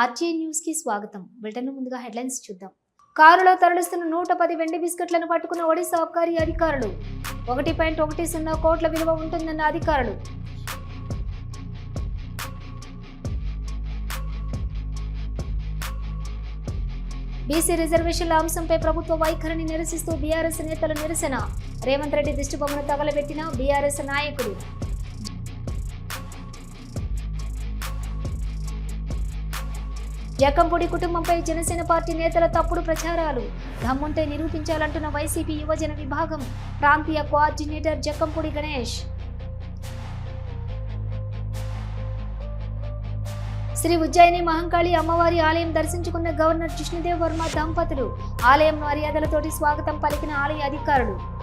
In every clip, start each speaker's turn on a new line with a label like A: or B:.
A: RJ న్యూస్కి స్వాగతం. Britain ముందుగా హెడ్లైన్స్ చూద్దాం. కారులో తరలిస్తున్న నూట పది వెండి బిస్కెట్లను పట్టుకున్న ఒడిశా అబ్కారీ అధికారులు. ఒకటి పాయింట్ ఒకటి సున్నా కోట్ల విలువ ఉంటుందన్న అధికారులు. బీసీ రిజర్వేషన్ల అంశంపై ప్రభుత్వ వైఖరిని నిరసిస్తూ బీఆర్ఎస్ నేతల నిరసన. రేవంత్ రెడ్డి దిష్టిబొమ్మను తగలబెట్టిన బీఆర్ఎస్ నాయకుడు. జకంపూడి కుటుంబంపై జనసేన పార్టీ నేతల తప్పుడు ప్రచారాలు. దమ్ముంటే నిరూపించాలంటున్న వైసీపీ యువజన విభాగం ప్రాంతీయ కోఆర్డినేటర్ జక్కంపూడి గణేష్. శ్రీ ఉజ్జయిని మహంకాళి అమ్మవారి ఆలయం దర్శించుకున్న గవర్నర్ కృష్ణదేవ్ వర్మ దంపతులు. ఆలయం మర్యాదలతోటి స్వాగతం పలికిన ఆలయ అధికారులు.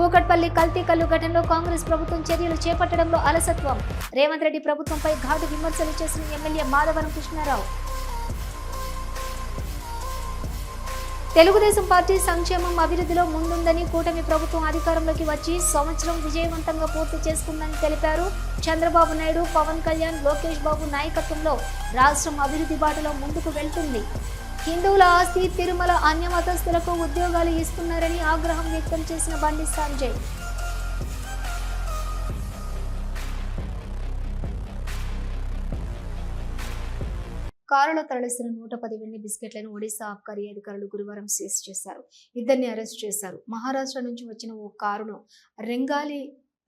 A: కూకట్పల్లి కల్తీ కల్లు ఘటనలో కాంగ్రెస్ ప్రభుత్వం చర్యలు చేపట్టడంలో అలసత్వం. రేవంత్ రెడ్డి ప్రభుత్వంపై ఘాటు విమర్శలు చేసిన ఎమ్మెల్యే మాధవరం కృష్ణారావు. తెలుగుదేశం పార్టీ సంక్షేమం అభివృద్ధిలో ముందుందని కూటమి ప్రభుత్వం అధికారంలోకి వచ్చి సంవత్సరం విజయవంతంగా పూర్తి చేసుకుందని తెలిపారు. చంద్రబాబు నాయుడు పవన్ కళ్యాణ్ లోకేష్ బాబు నాయకత్వంలో రాష్ట్రం అభివృద్ధి బాటలో ముందుకు వెళ్తుంది. హిందువుల ఆస్తి తిరుమల అన్య మతస్థులకు ఉద్యోగాలు ఇస్తున్నారని ఆగ్రహం వ్యక్తం చేసిన బండి సంజయ్. కారులో తరలిసిన నూట పది వెండి బిస్కెట్లను ఒడిశా ఆబ్కారీ అధికారులు గురువారం సీజ్ చేశారు. ఇద్దరిని అరెస్ట్ చేశారు. మహారాష్ట్ర నుంచి వచ్చిన ఓ కారును రెంగాలి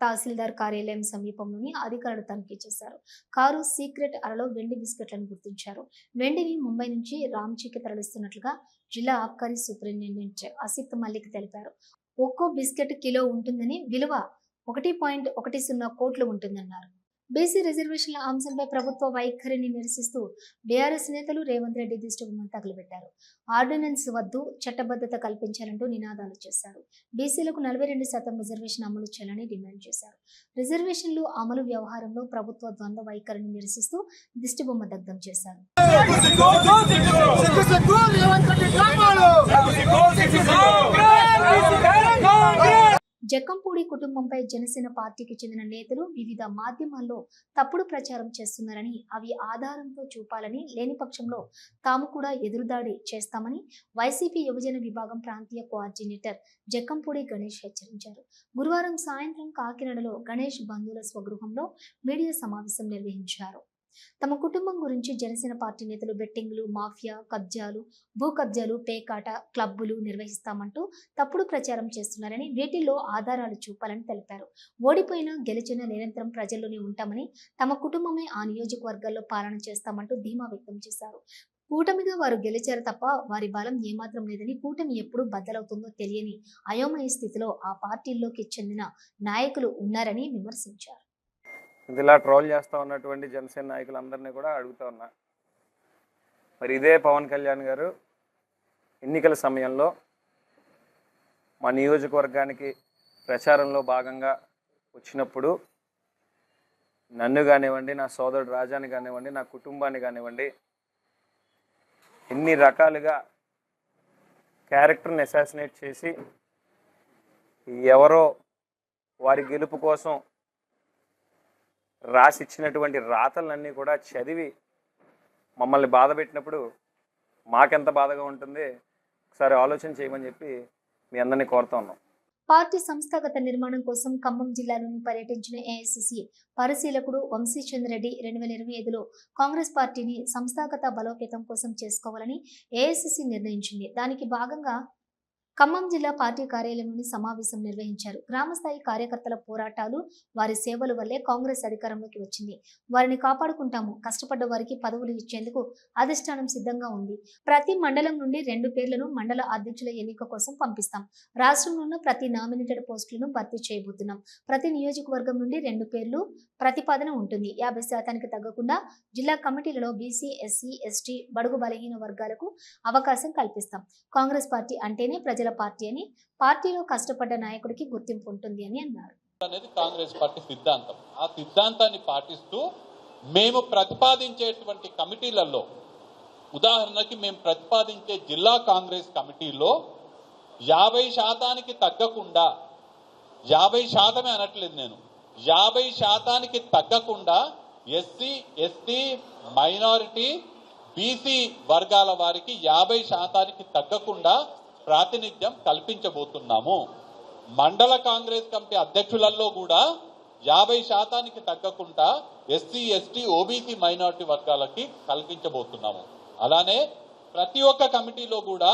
A: తహసీల్దార్ కార్యాలయం సమీపంలోని అధికారులు తనిఖీ చేశారు. కారు సీక్రెట్ అరలో వెండి బిస్కెట్లను గుర్తించారు. వెండిని ముంబై నుంచి రాంచీకి తరలిస్తున్నట్లుగా జిల్లా ఆబ్కారీ సూపరింటెండెంట్ అసిత్ మల్లిక్ తెలిపారు. ఒక్కో బిస్కెట్ కిలో ఉంటుందని విలువ ఒకటి పాయింట్ ఒకటి సున్నా కోట్లు ఉంటుందన్నారు. బీసీ రిజర్వేషన్ల అంశంపై ప్రభుత్వ వైఖరిని నిరసిస్తూ బీఆర్ఎస్ నేతలు రేవంత్ రెడ్డి దిష్టిబొమ్మను తగులబెట్టారు ఆర్డినెన్స్ వద్దు చట్టబద్ధత కల్పించాలంటూ నినాదాలు చేశారు బీసీలకు నలభై రెండు శాతం రిజర్వేషన్ అమలు చేయాలని డిమాండ్ చేశారు రిజర్వేషన్లు అమలు వ్యవహారంలో ప్రభుత్వ ద్వంద్వ వైఖరిని నిరసిస్తూ దిష్టిబొమ్మ దగ్ధం చేశారు
B: సిగ్గు సిగ్గు రేవంత్ రెడ్డి డ్రామాలు
A: జక్కంపూడి కుటుంబంపై జనసేన పార్టీకి చెందిన నేతలు వివిధ మాధ్యమాల్లో తప్పుడు ప్రచారం చేస్తున్నారని అవి ఆధారంతో చూపాలని లేని పక్షంలో తాము కూడా ఎదురుదాడి చేస్తామని వైసీపీ యువజన విభాగం ప్రాంతీయ కోఆర్డినేటర్ జక్కంపూడి గణేష్ హెచ్చరించారు. గురువారం సాయంత్రం కాకినాడలో గణేష్ బంధువుల స్వగృహంలో మీడియా సమావేశం నిర్వహించారు. తమ కుటుంబం గురించి జనసేన పార్టీ నేతలు బెట్టింగ్లు మాఫియా కబ్జాలు భూ కబ్జాలు పేకాట క్లబ్బులు నిర్వహిస్తామంటూ తప్పుడు ప్రచారం చేస్తున్నారని వీటిల్లో ఆధారాలు చూపాలని తెలిపారు. ఓడిపోయినా గెలిచినా నిరంతరం ప్రజల్లోనే ఉంటామని తమ కుటుంబమే ఆ నియోజకవర్గాల్లో పాలన చేస్తామంటూ ధీమా వ్యక్తం చేశారు. కూటమిగా వారు గెలిచారు తప్ప వారి బలం ఏమాత్రం లేదని కూటమి ఎప్పుడు బద్దలవుతుందో తెలియని అయోమయ స్థితిలో ఆ పార్టీల్లోకి చెందిన నాయకులు ఉన్నారని విమర్శించారు.
C: ఇదిలా ట్రోల్ చేస్తూ ఉన్నటువంటి జనసేన నాయకులందరినీ కూడా అడుగుతూ ఉన్నా. మరి ఇదే పవన్ కళ్యాణ్ గారు ఎన్నికల సమయంలో మా నియోజకవర్గానికి ప్రచారంలో భాగంగా వచ్చినప్పుడు నన్ను కానివ్వండి నా సోదరుడు రాజాని కానివ్వండి నా కుటుంబాన్ని కానివ్వండి ఎన్ని రకాలుగా క్యారెక్టర్ని అసాసినేట్ చేసి ఎవరో వారి గెలుపు కోసం రాసిచ్చినటువంటి రాతలన్నీ కూడా చదివి మమ్మల్ని బాధ పెట్టినప్పుడు మాకెంత బాధగా ఉంటుంది ఒకసారి ఆలోచన చేయమని చెప్పి మీ అందరినీ కోరుతా ఉన్నాం.
A: పార్టీ సంస్థాగత నిర్మాణం కోసం ఖమ్మం జిల్లాలోని పర్యటించిన ఏఐసిసి పరిశీలకుడు వంశీచంద్ర రెడ్డి రెండు వేల ఇరవై ఐదులో కాంగ్రెస్ పార్టీని సంస్థాగత బలోపేతం కోసం చేసుకోవాలని ఏఐసిసి నిర్ణయించింది. దానికి భాగంగా ఖమ్మం జిల్లా పార్టీ కార్యాలయంలోని సమావేశం నిర్వహించారు. గ్రామస్థాయి కార్యకర్తల పోరాటాలు వారి సేవల వల్లే కాంగ్రెస్ అధికారంలోకి వచ్చింది. వారిని కాపాడుకుంటాము. కష్టపడ్డ వారికి పదవులు ఇచ్చేందుకు అధిష్టానం సిద్ధంగా ఉంది. ప్రతి మండలం నుండి రెండు పేర్లను మండల అధ్యక్షుల ఎన్నిక కోసం పంపిస్తాం. రాష్ట్రంలో ఉన్న ప్రతి నామినేటెడ్ పోస్టులను భర్తీ చేయబోతున్నాం. ప్రతి నియోజకవర్గం నుండి రెండు పేర్లు ప్రతిపాదన ఉంటుంది. యాభై శాతానికి తగ్గకుండా జిల్లా కమిటీలలో బీసీ ఎస్సీ ఎస్టీ బడుగు బలహీన వర్గాలకు అవకాశం కల్పిస్తాం. కాంగ్రెస్ పార్టీ అంటేనే ప్రజ ప్రజల పార్టీ అని పార్టీలో కష్టపడ్డ నాయకుడికి గుర్తింపు ఉంటుంది అని అన్నారు.
D: అనేది కాంగ్రెస్ పార్టీ సిద్ధాంతం. ఆ సిద్ధాంతాన్ని పాటిస్తూ మేము ప్రతిపాదించేటువంటి కమిటీలలో ఉదాహరణకి మేము ప్రతిపాదించే జిల్లా కాంగ్రెస్ కమిటీలో యాభై శాతానికి తగ్గకుండా యాభై శాతమే అనట్లేదు నేను యాభై శాతానికి తగ్గకుండా ఎస్సీ ఎస్టీ మైనారిటీ బీసీ వర్గాల వారికి యాభై శాతానికి తగ్గకుండా ప్రాతినిధ్యం కల్పించబోతున్నాము. మండల కాంగ్రెస్ కమిటీ అధ్యక్షులలో కూడా యాభై శాతానికి తగ్గకుండా ఎస్సీ ఎస్టీ ఓబీసీ మైనారిటీ వర్గాలకి కల్పించబోతున్నాము. అలానే ప్రతి ఒక్క కమిటీలో కూడా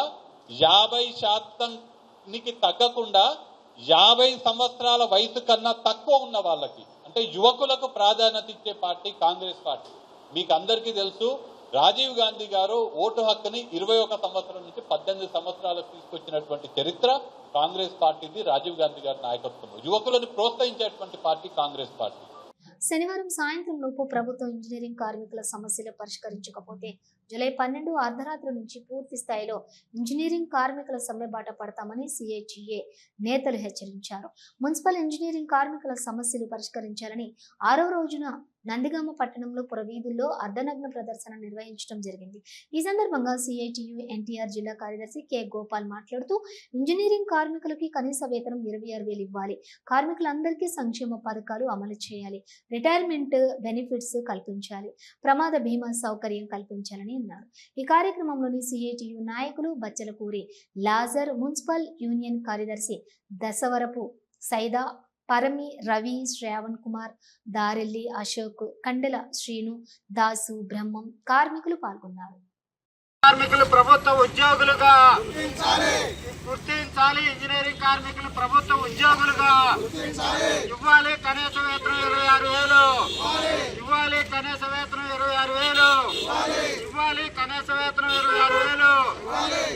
D: యాభై శాతానికి తగ్గకుండా యాభై సంవత్సరాల వయసు కన్నా తక్కువ ఉన్న వాళ్ళకి అంటే యువకులకు ప్రాధాన్యత ఇచ్చే పార్టీ కాంగ్రెస్ పార్టీ. మీకు అందరికీ తెలుసు రాజీవ్ గాంధీ గారు ఓటు హక్కుని ఇరవై ఒక సంవత్సరం నుంచి పద్దెనిమిది సంవత్సరాలకు తీసుకొచ్చినటువంటి చరిత్ర కాంగ్రెస్ పార్టీది రాజీవ్ గాంధీ గారి నాయకత్వంలో. యువకులను ప్రోత్సహించేటువంటి పార్టీ కాంగ్రెస్ పార్టీ.
A: శనివారం సాయంత్రం లోపు ప్రభుత్వ ఇంజనీరింగ్ కార్మికుల సమస్యలు పరిష్కరించకపోతే జూలై పన్నెండు అర్ధరాత్రి నుంచి పూర్తి స్థాయిలో ఇంజనీరింగ్ కార్మికుల సమ్మె బాట పడతామని సిఐటిఏ నేతలు హెచ్చరించారు. మున్సిపల్ ఇంజనీరింగ్ కార్మికుల సమస్యలు పరిష్కరించాలని ఆరో రోజున నందిగామ పట్టణంలో పురవీధుల్లో అర్ధనగ్న ప్రదర్శన నిర్వహించడం జరిగింది. ఈ సందర్భంగా సిఐటియు ఎన్టీఆర్ జిల్లా కార్యదర్శి కె. గోపాల్ మాట్లాడుతూ ఇంజనీరింగ్ కార్మికులకి కనీస వేతనం ఇరవై ఆరు వేలు ఇవ్వాలి. కార్మికులందరికీ సంక్షేమ పథకాలు అమలు చేయాలి. రిటైర్మెంట్ బెనిఫిట్స్ కల్పించాలి. ప్రమాద బీమా సౌకర్యం కల్పించాలని అన్నారు. ఈ కార్యక్రమంలోని సిఐటియు నాయకులు బచ్చలకూరి లాజర్ మున్సిపల్ యూనియన్ కార్యదర్శి దశవరపు సైదా పరమి రవి శ్రావణ్ కుమార్ దారెల్లి అశోక్ కండెల శ్రీను దాసు బ్రహ్మం కార్మికులు పాల్గొన్నారు.
B: కార్మికులు ప్రభుత్వ ఉద్యోగులుగా గుర్తించాలి. ఇంజనీరింగ్ కార్మికులు ప్రభుత్వ ఉద్యోగులుగా ఇవ్వాలి. కనీస వేతనం ఇరవై ఆరు వేలు. ఇవ్వాలి. కనీస వేతనం ఇరవై ఆరు వేలు. ఇవ్వాలి. కనీస వేతనం ఇరవై ఆరు వేలు.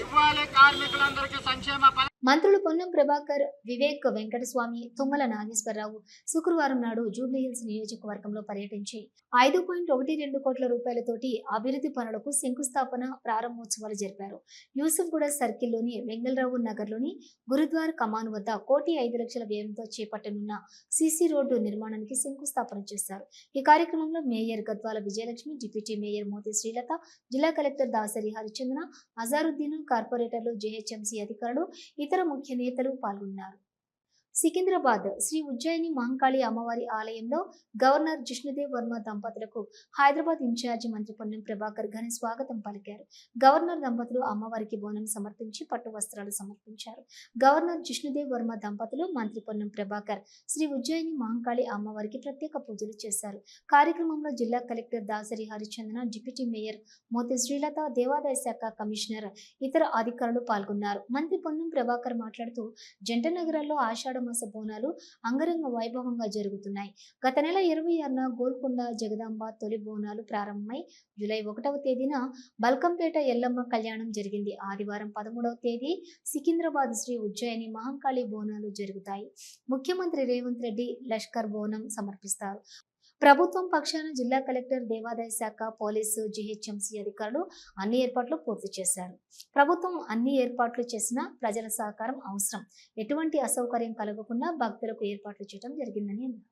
B: ఇవ్వాలి. కార్మికులందరికీ సంక్షేమ
A: మంత్రులు పొన్నం ప్రభాకర్ వివేక్ వెంకటస్వామి తుమ్మల నాగేశ్వరరావు శుక్రవారం నాడు జూబ్లీహిల్స్ నియోజకవర్గంలో పర్యటించి ఐదు పాయింట్ ఒకటి రెండు కోట్ల రూపాయలతోటి అభివృద్ధి పనులకు శంకుస్థాపన ప్రారంభోత్సవాలు జరిపారు. యూసుఫ్గూడ సర్కిల్లోని వెంగళరావు నగర్లోని గురుద్వార్ కమాన్ వద్ద కోటి ఐదు లక్షల వ్యయంతో చేపట్టనున్న సిసి రోడ్డు నిర్మాణానికి శంకుస్థాపన చేశారు. ఈ కార్యక్రమంలో mayor Gadwal Vijayalakshmi deputy mayor Mothe Srilatha జిల్లా కలెక్టర్ దాసరి హరిచంద్ర అజారుద్దీన్ కార్పొరేటర్లు జేహెచ్ఎంసీ అధికారులు ఇతర ముఖ్య నేతలు పాల్గొన్నారు. సికింద్రాబాద్ శ్రీ ఉజ్జయిని మహంకాళి అమ్మవారి ఆలయంలో గవర్నర్ జిష్ణుదేవ్ వర్మ దంపతులకు హైదరాబాద్ ఇన్ఛార్జి మంత్రి పొన్నం ప్రభాకర్ ఘన స్వాగతం పలికారు. గవర్నర్ దంపతులు అమ్మవారికి బోనం సమర్పించి పట్టు వస్త్రాలు సమర్పించారు. గవర్నర్ జిష్ణుదేవ్ వర్మ దంపతులు మంత్రి పొన్నం ప్రభాకర్ శ్రీ ఉజ్జయిని మహంకాళి అమ్మవారికి ప్రత్యేక పూజలు చేశారు. కార్యక్రమంలో జిల్లా collector Dasari Harichandana deputy mayor Mothe Srilatha దేవాదాయ శాఖ కమిషనర్ ఇతర అధికారులు పాల్గొన్నారు. మంత్రి పొన్నం ప్రభాకర్ మాట్లాడుతూ జంట నగరాల్లో ఆషాఢ మాస బోనాలు అంగరంగ వైభవంగా జరుగుతున్నాయి. గత నెల ఇరవై ఆరున గోల్కొండ జగదాంబ తొలి బోనాలు ప్రారంభమై జూలై ఒకటవ తేదీన బల్కంపేట ఎల్లమ్మ కళ్యాణం జరిగింది. ఆదివారం పదమూడవ తేదీ సికింద్రాబాద్ శ్రీ ఉజ్జయిని మహంకాళి బోనాలు జరుగుతాయి. ముఖ్యమంత్రి రేవంత్ రెడ్డి లష్కర్ బోనం సమర్పిస్తారు. ప్రభుత్వం పక్షాన జిల్లా కలెక్టర్ దేవాదాయ శాఖ పోలీసు జిహెచ్ఎంసీ అధికారులు అన్ని ఏర్పాట్లు పూర్తి చేశారు. ప్రభుత్వం అన్ని ఏర్పాట్లు చేసినా ప్రజల సహకారం అవసరం. ఎటువంటి అసౌకర్యం కలగకుండా భక్తులకు ఏర్పాట్లు చేయడం జరిగిందని అన్నారు.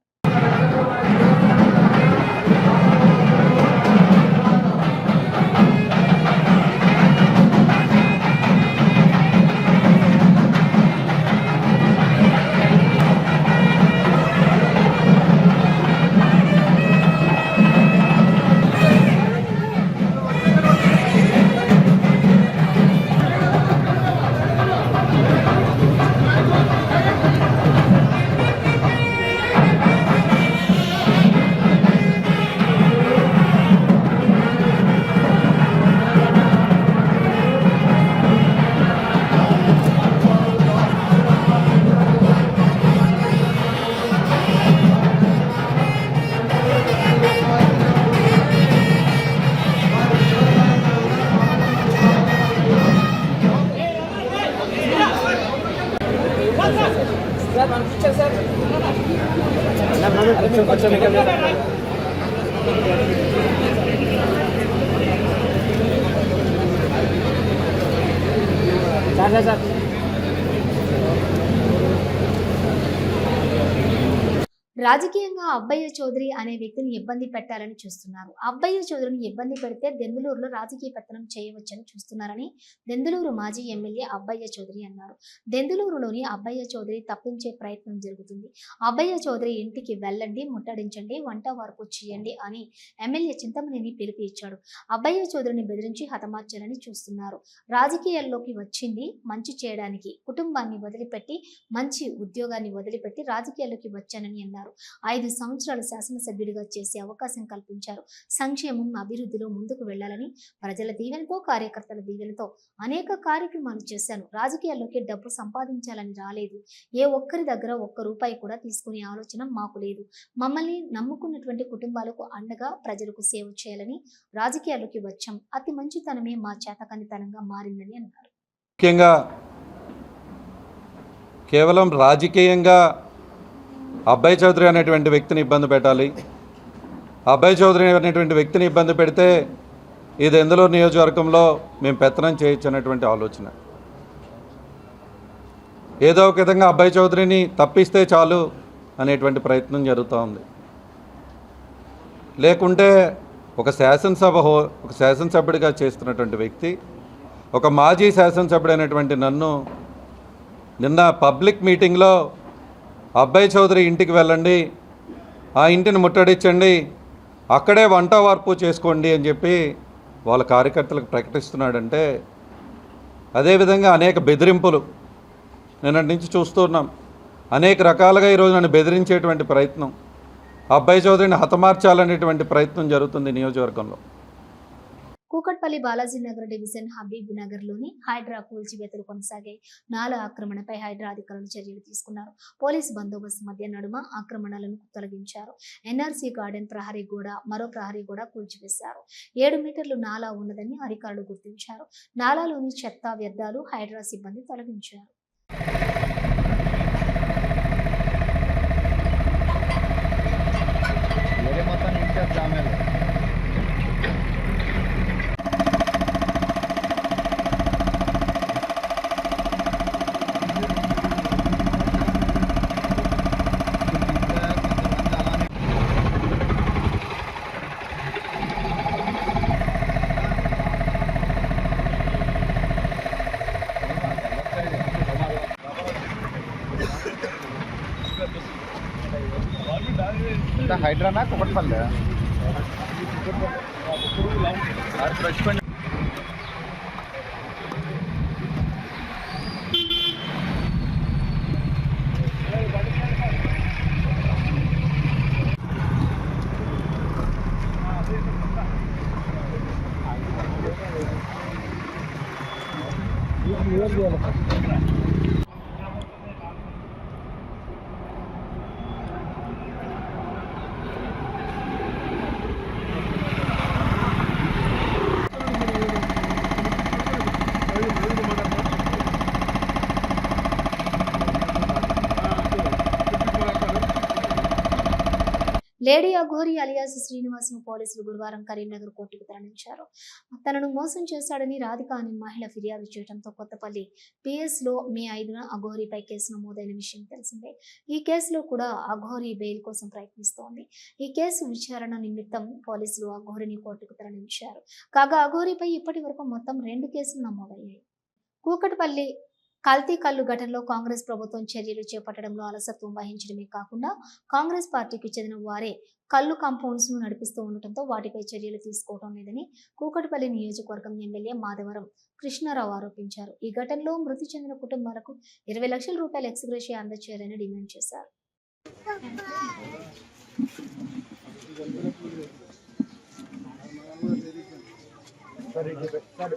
A: से निकल जाए అబ్బయ్య చౌదరి అనే వ్యక్తిని ఇబ్బంది పెట్టాలని చూస్తున్నారు. అబ్బయ్య చౌదరిని ఇబ్బంది పెడితే దెందులూరులో రాజకీయ పెత్తనం చేయవచ్చని చూస్తున్నారని దెందులూరు మాజీ ఎమ్మెల్యే అబ్బయ్య చౌదరి అన్నారు. దెందులూరులోని అబ్బయ్య చౌదరి తప్పించే ప్రయత్నం జరుగుతుంది. అబ్బయ్య చౌదరి ఇంటికి వెళ్ళండి ముట్టడించండి వంట వరకు చేయండి అని ఎమ్మెల్యే చింతమనేని పిలిపి ఇచ్చాడు. అబ్బయ్య చౌదరిని బెదిరించి హతమార్చాలని చూస్తున్నారు. రాజకీయాల్లోకి వచ్చింది మంచి చేయడానికి కుటుంబాన్ని వదిలిపెట్టి మంచి ఉద్యోగాన్ని వదిలిపెట్టి రాజకీయాల్లోకి వచ్చానని అన్నారు. ఐదు సంవత్సరాలు శాసనసభ్యుడిగా చేసే అవకాశం కల్పించారు. సంక్షేమం అభివృద్ధిలో ముందుకు వెళ్ళాలని ప్రజల దీవెనతో కార్యకర్తల దీవెనతో అనేక కార్యక్రమాలు చేశాను. రాజకీయాల్లోకి డబ్బు సంపాదించాలని రాలేదు. ఏ ఒక్కరి దగ్గర ఒక్క రూపాయి కూడా తీసుకునే ఆలోచన మాకు లేదు. మమ్మల్ని నమ్ముకున్నటువంటి కుటుంబాలకు అండగా ప్రజలకు సేవ చేయాలని రాజకీయాల్లోకి వచ్చాం. అతి మంచితనమే మా చేతకానితనంగా మారిందని అన్నారు.
E: ముఖ్యంగా కేవలం రాజకీయంగా అబ్బాయి చౌదరి అనేటువంటి వ్యక్తిని ఇబ్బంది పెట్టాలి. అబ్బాయి చౌదరి అనేటువంటి వ్యక్తిని ఇబ్బంది పెడితే ఇది ఎందులో నియోజకవర్గంలో మేము పెత్తనం చేయొచ్చు అనేటువంటి ఆలోచన. ఏదో ఒక విధంగా అబ్బాయి చౌదరిని తప్పిస్తే చాలు అనేటువంటి ప్రయత్నం జరుగుతూ ఉంది. లేకుంటే ఒక శాసనసభ హో ఒక శాసనసభ్యుడిగా చేస్తున్నటువంటి వ్యక్తి ఒక మాజీ శాసనసభ్యుడైనటువంటి నన్ను నిన్న పబ్లిక్ మీటింగ్లో అబ్బాయి చౌదరి ఇంటికి వెళ్ళండి. ఆ ఇంటిని ముట్టడించండి అక్కడే వంట వార్పు చేసుకోండి అని చెప్పి వాళ్ళ కార్యకర్తలకు ప్రకటిస్తున్నాడంటే అదేవిధంగా అనేక బెదిరింపులు నిన్నటి నుంచి చూస్తున్నాం అనేక రకాలుగా ఈరోజు నన్ను బెదిరించేటువంటి ప్రయత్నం అబ్బాయి చౌదరిని హతమార్చాలనేటువంటి ప్రయత్నం జరుగుతుంది నియోజకవర్గంలో.
A: కూకట్పల్లి బాలాజీ నగర్ డివిజన్ హబీబ్ నగర్లోని హైడ్రా కూల్చివేతలు కొనసాగాయి నాల ఆక్రమణపై హైడ్రా అధికారులు చర్యలు తీసుకున్నారు. పోలీసు బందోబస్తు మధ్య నడుమ ఆక్రమణలను తొలగించారు. ఎన్ఆర్సీ గార్డెన్ ప్రహరీ గోడ మరో ప్రహరీ గోడ కూల్చివేశారు. ఏడు మీటర్లు నాలా ఉన్నదని అధికారులు గుర్తించారు. నాలాలోని చెత్త వ్యర్థాలు హైడ్రా సిబ్బంది తొలగించారు.
B: హైడ్రానా కుకట్పల్లి
A: లేడీ అఘోరి అలియాస్ శ్రీనివాస్ను పోలీసులు గురువారం కరీంనగర్ కోర్టుకు తరలించారు. తనను మోసం చేశాడని రాధిక అనే మహిళ ఫిర్యాదు చేయడంతో కొత్తపల్లి పిఎస్లో మే ఐదున అఘోరిపై కేసు నమోదైన విషయం తెలిసిందే. ఈ కేసులో కూడా అఘోరి బెయిల్ కోసం ప్రయత్నిస్తోంది. ఈ కేసు విచారణ నిమిత్తం పోలీసులు అఘోరిని కోర్టుకు తరలించారు. కాగా అఘోరిపై ఇప్పటి వరకు మొత్తం రెండు కేసులు నమోదయ్యాయి. కూకట్పల్లి కల్తీ కల్లు ఘటనలో కాంగ్రెస్ ప్రభుత్వం చర్యలు చేపట్టడంలో అలసత్వం వహించడమే కాకుండా కాంగ్రెస్ పార్టీకి చెందిన వారే కల్లు కాంపౌండ్స్ను నడిపిస్తూ ఉండటంతో వాటిపై చర్యలు తీసుకోవడం లేదని కూకటిపల్లి నియోజకవర్గం ఎమ్మెల్యే మాధవరం కృష్ణారావు ఆరోపించారు. ఈ ఘటనలో మృతి చెందిన కుటుంబాలకు ఇరవై లక్షల రూపాయలు ఎక్స్గ్రేషియా అందజేయాలని డిమాండ్ చేశారు. సరే సరే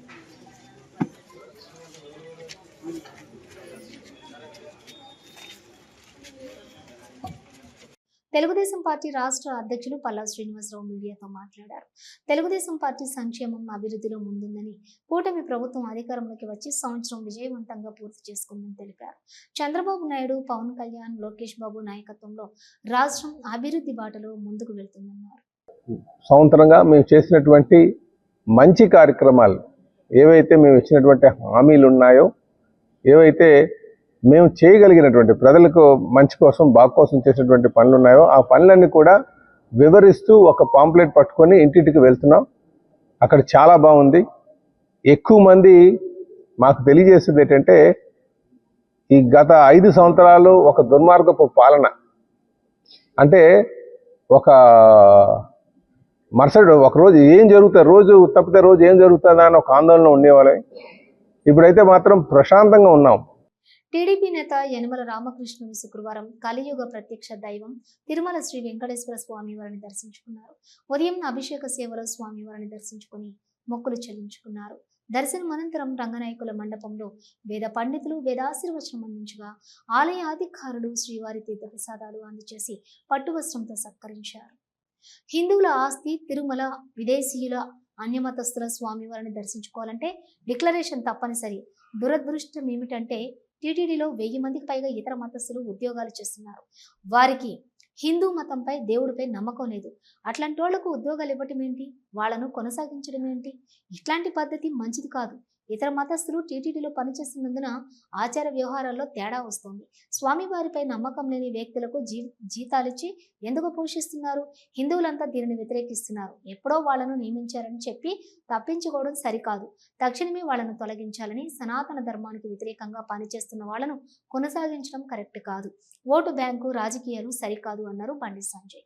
A: తెలుగుదేశం పార్టీ రాష్ట్ర అధ్యక్షులు పల్లా శ్రీనివాసరావు మీడియాతో మాట్లాడారు. తెలుగుదేశం పార్టీ సంక్షేమం అభివృద్ధిలో ముందుందని కూటమి ప్రభుత్వం అధికారంలోకి వచ్చి సంవత్సరం విజయవంతంగా పూర్తి చేసుకుందని తెలిపారు. చంద్రబాబు నాయుడు పవన్ కళ్యాణ్ లోకేష్ బాబు నాయకత్వంలో రాష్ట్రం అభివృద్ధి బాటలో ముందుకు వెళ్తుందన్నారు.
F: సంవత్సరంగా మేము చేసినటువంటి మంచి కార్యక్రమాలు ఏవైతే మేము ఇచ్చినటువంటి హామీలు ఉన్నాయో ఏవైతే మేము చేయగలిగినటువంటి ప్రజలకు మంచి కోసం బాగు కోసం చేసినటువంటి పనులు ఉన్నాయో ఆ పనులన్నీ కూడా వివరిస్తూ ఒక పాంప్లెట్ పట్టుకొని ఇంటింటికి వెళ్తున్నాం. అక్కడ చాలా బాగుంది. ఎక్కువ మంది మాకు తెలియజేసింది ఏంటంటే ఈ గత ఐదు సంవత్సరాలు ఒక దుర్మార్గపు పాలన. అంటే ఒక మరుసటి ఒక రోజు ఏం జరుగుతుంది రోజు తప్పితే రోజు ఏం జరుగుతుందా అని ఒక ఆందోళన ఉండేవాళ్ళం. ఇప్పుడైతే మాత్రం ప్రశాంతంగా ఉన్నాం.
A: టీడీపీ నేత యనమల రామకృష్ణుడు శుక్రవారం కలియుగ ప్రత్యక్ష దైవం తిరుమల శ్రీ వెంకటేశ్వర స్వామి వారిని దర్శించుకున్నారు. ఉదయం అభిషేక సేవలో స్వామి వారిని దర్శించుకుని మొక్కులు చెల్లించుకున్నారు. దర్శనం అనంతరం రంగనాయకుల మండపంలో వేద పండితులు వేదాశీర్వచనం అందించగా ఆలయ అధికారులు శ్రీవారి తీర్థప్రసాదాలు అందజేసి పట్టు వస్త్రంతో సత్కరించారు. హిందువుల ఆస్తి తిరుమల విదేశీయుల అన్యమతస్తుల స్వామివారిని దర్శించుకోవాలంటే డిక్లరేషన్ తప్పనిసరి. దురదృష్టం ఏమిటంటే టీటీడీలో వెయ్యి మందికి పైగా ఇతర మతస్థులు ఉద్యోగాలు చేస్తున్నారు. వారికి హిందూ మతంపై దేవుడిపై నమ్మకం లేదు. అట్లాంటి వాళ్ళకు ఉద్యోగాలు ఇవ్వటం ఏంటి? వాళ్ళను కొనసాగించడం ఏంటి? ఇట్లాంటి పద్ధతి మంచిది కాదు. ఇతర మతస్థులు టీటీడీలో పనిచేస్తున్నందున ఆచార వ్యవహారాల్లో తేడా వస్తుంది. స్వామివారిపై నమ్మకం లేని వ్యక్తులకు జీ జీతాలిచ్చి ఎందుకు పోషిస్తున్నారు? హిందువులంతా దీనిని వ్యతిరేకిస్తున్నారు. ఎప్పుడో వాళ్ళను నియమించారని చెప్పి తప్పించుకోవడం సరికాదు. తక్షణమే వాళ్ళను తొలగించాలని సనాతన ధర్మానికి వ్యతిరేకంగా పనిచేస్తున్న వాళ్ళను కొనసాగించడం కరెక్ట్ కాదు. ఓటు బ్యాంకు రాజకీయాలు సరికాదు అన్నారు బండి సంజయ్.